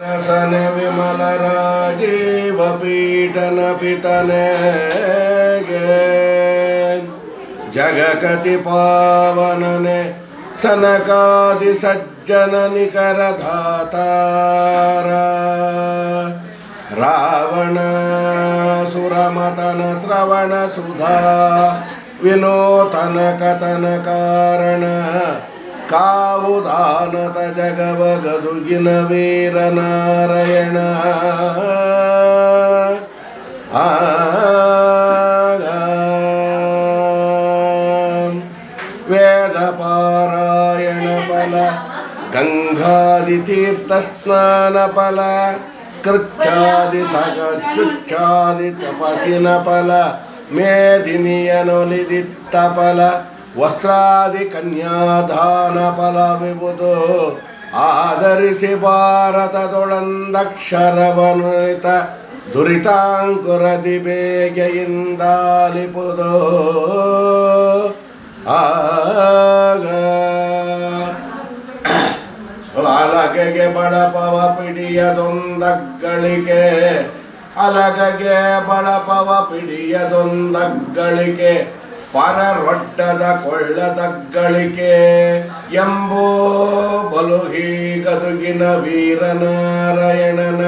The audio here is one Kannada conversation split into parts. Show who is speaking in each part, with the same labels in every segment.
Speaker 1: ರಸನ ವಿಮಲ ರಾಜೀವ ಪೀಠನ ಪಿತನೆಗೆ ಜಗಕತಿ ಪಾವನನೆ ಸನಕಾದಿ ಸಜ್ಜನ ನಿಕರ ಧಾತಾರ ರಾವಣ ಸುರಮತನ ಶ್ರವಣ ಸುಧಾ ವಿನೂತನ ಕಥನ ಕಾರಣ ಕಾವುದಾನತ ಜಗವ ಗದುಗಿನ ವೀರನಾರಾಯಣ ವೇದ ಪಾರಾಯಣ ಫಲ ಗಂಗಾದಿ ತೀರ್ಥ ಸ್ನಾನ ಫಲ ಕೃಚ್ಛಾದಿ ಸಗ ಕೃಚ್ಛಾದಿ ತಪಸಿನ ಫಲ ಮೇದಿನಿಯನೊಲಿದಿತ್ತ ಫಲ ವಸ್ತ್ರಾದಿ ಕನ್ಯಾದಾನ ಫಲವಿಬುದು ಆಧರಿಸಿ ಭಾರತ ಭಾರತದೊಳಂದಕ್ಷರವನುರಿತ ದುರಿತಾಂಕುರದಿ ಬೇಗೆಯಿಂದಾಲಿಪುದು ಆಗ ಅಲಗೆಗೆ ಬಡಪವ ಪಿಡಿಯದೊಂದಗ್ಗಳಿಗೆ ಅಲಗಗೆ ಬಡಪವ ಪಿಡಿಯದೊಂದಗ್ಗಳಿಗೆ ಪರರೊಡ್ಡದ ಕೊಳ್ಳದಗ್ಗಳಿಕೆ ಎಂಬೋ ಬಲು ಗದುಗಿನ ವೀರನಾರಾಯಣನ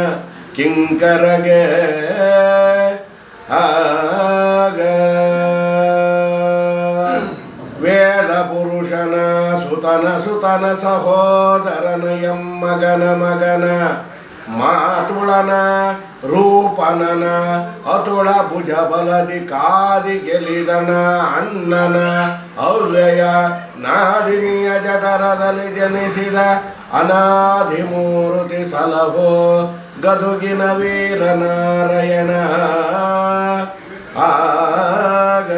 Speaker 1: ಕಿಂಕರಗೆ ಆಗ. ವೇದ ಪುರುಷನ ಸುತನ ಸುತನ ಸಹೋದರನ ಎಮ್ಮಗನ ಮಗನ ಮಾತುಳನ, ರೂಪನನ, ಅತುಳ ಭುಜ ಬಲದಿ ಕಾದಿ ಗೆಲಿದನ ಅಣ್ಣನ ಅವ್ಯಯ ನಾದಿನಿಯ ಜಠರದಲ್ಲಿ ಜನಿಸಿದ ಅನಾದಿ ಮೂರುತಿ ಸಲಹೋ ಗದುಗಿನ ವೀರನಾರಾಯಣ. ಆಗ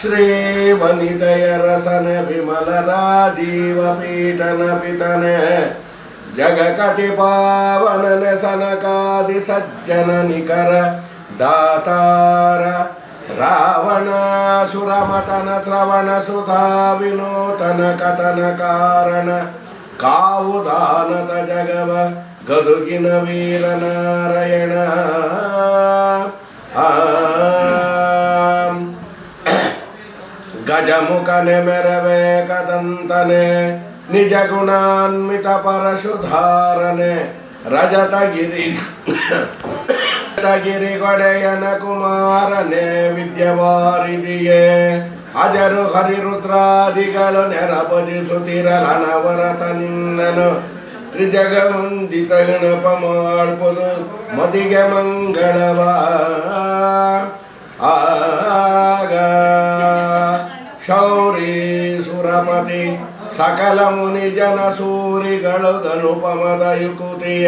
Speaker 1: ಶ್ರೀ ವನಿತಯ ರಸನ ವಿಮಲ ರಾಜೀವ ಪೀಠನ ಪಿತನೆ ಜಗಕತಿ ಪಾವನನ ಸನಕಾದಿ ಸಜ್ಜನ ನಿಕರ ದಾತಾರ ರಾವಣ ಸುರಮತನ ಶ್ರವಣ ಸುಧಾ ವಿನೂತನ ಕಥನ ಕಾರಣ ಕಾವುದಾನದ ಜಗವ ಗದುಗಿನ ವೀರನಾರಾಯಣ ಗಜಮುಖನೆ ಮೆರವೆ ಕದಂತನೆ, ನಿಜ ಗುಣಾನ್ವಿತ ಪರಶುಧಾರನೆ. ಗಿರಿ ಗೊಡೆಯನ ಕುಮಾರನೆ, ವಿದ್ಯವಾರಿದಿಯೇ. ಅಜರು ಹರಿರುದ್ರಾದಿಗಳು ನೆರಪಜಿಸುತ್ತಿರಲನವರತ ನಿನ್ನನು. ತ್ರಿಜಗವಂದಿತ ಗಣಪ ಮಾಡ್ಬೋದು, ಮದಿಗೆ ಮಂಗಳವ ಆಗ ಶೌರಿ ಸುರಪತಿ ಸಕಲ ಮುನಿ ಜನ ಸೂರಿಗಳು ಗನುಪಮದ ಯುಕುತಿಯ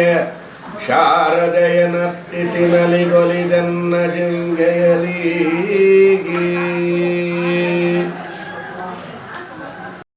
Speaker 1: ಶಾರದೆಯ ನರ್ತಿಸಿ ನಲಿಗೊಲಿದನ್ನ ಜಿಂಗೆಯಲೀಗಿ